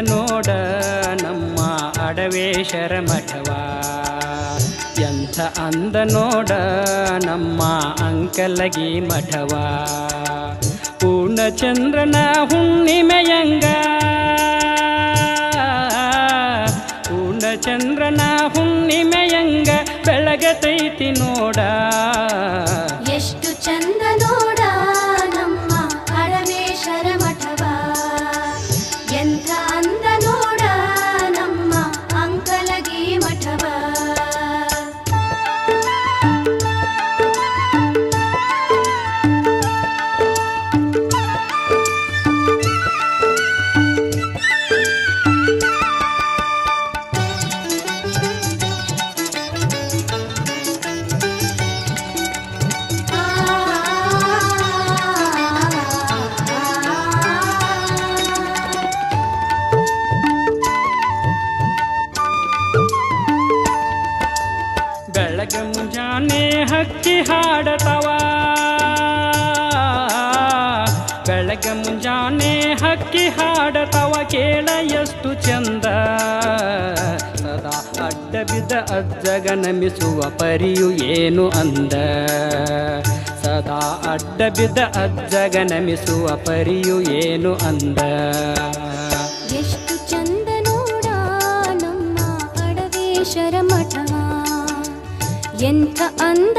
ನೋಡ ನಮ್ಮ ಅಡವೇಶರ ಮಠವ. ಎಂಥ ಅಂದ ನೋಡ ನಮ್ಮ ಅಂಕಲಗಿ ಮಠವ. ಪೂರ್ಣಚಂದ್ರನ ಹುಣ್ಣಿಮೆಯಂಗ. ಪೂರ್ಣಚಂದ್ರನ ಹಕ್ಕಿ ಹಾಡತವ. ಬೆಳಗ್ಗೆ ಮುಂಜಾನೆ ಹಕ್ಕಿ ಹಾಡತವ, ಕೇಳ ಎಷ್ಟು ಚಂದ. ಸದಾ ಅಡ್ಡ ಬಿದ್ದ ಅಜ್ಜಗ ನಮಿಸುವ ಪರಿಯು ಏನು ಅಂದ. ಸದಾ ಅಡ್ಡ ಬಿದ್ದ ಅಜ್ಜಗ ನಮಿಸುವ ಪರಿಯು ಏನು ಅಂದ. ಎಷ್ಟು ಚಂದ ಎಂಥ ಅಂದ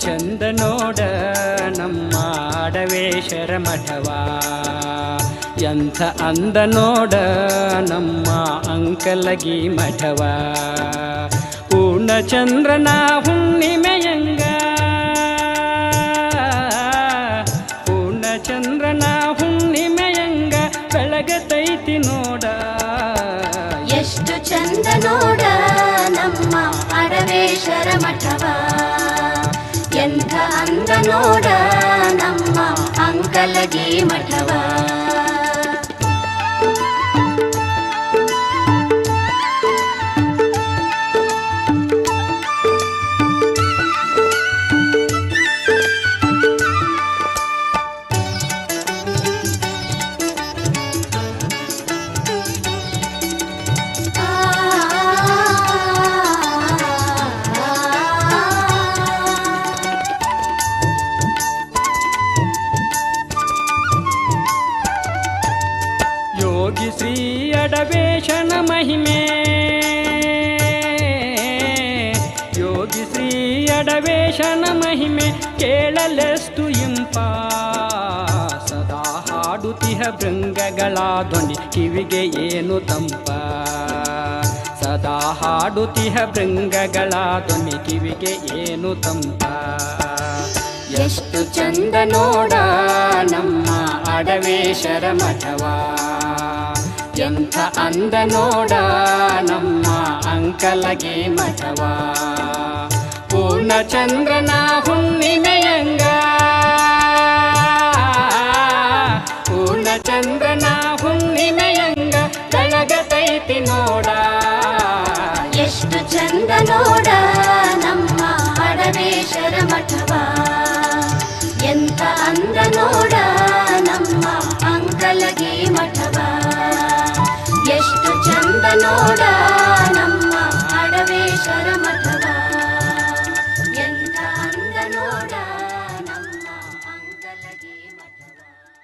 ಚಂದ ನೋಡ ನಮ್ಮ ಅಡವೇಶರ ಮಠವ. ಎಂಥ ಅಂದ ನೋಡ ನಮ್ಮ ಅಂಕಲಗಿ ಮಠವ. ಪೂರ್ಣಚಂದ್ರನ ಹುಣ್ಣಿಮೆಯಂಗ ಪೂರ್ಣಚಂದ್ರನ ಹುಣ್ಣಿಮೆಯಂಗ ಬೆಳಗತೈತಿ ನೋಡ. ಎಷ್ಟು ಚಂದ ನೋಡ ನಮ್ಮ ಅಡವೇಶರ ಮಠವ. ಎಂಥ ಅಂದ ನೋಡ ನಮ್ಮ ಅಂಕಲಗಿ ಮಠವ. ಯೋಗಿ ಶ್ರೀ ಅಡವೇಶನ ಮಹಿಮೆ. ಯೋಗಿ ಶ್ರೀ ಅಡವೇಶನ ಮಹಿಮೆ, ಕೇಳಲೆಸ್ತು ಇಂಪ. ಸದಾ ಹಾಡುತಿಹ ಭೃಂಗಗಳ ಧ್ವನಿ ಕಿವಿಗೆ ಏನು ತಂಪ. ಸದಾ ಹಾಡುತಿಹ ಭೃಂಗಗಳ ಧ್ವನಿ ಕಿವಿಗೆ ಏನು ತಂಪ. ಎಷ್ಟು ಚಂದ ನೋಡ ನಮ್ಮ ಅಡವೇಶರ ಮಠವ. ಎಂಥ ಅಂದ ನೋಡ ನಮ್ಮ ಅಂಕಲಗೆ ಮಠವ? ಪೂರ್ಣಚಂದ್ರನ ಹುಣ್ಣಿಮೆಯಂಗ ನೋಡ ನಮ್ಮ ಅಡವೇಶರ ಮಠ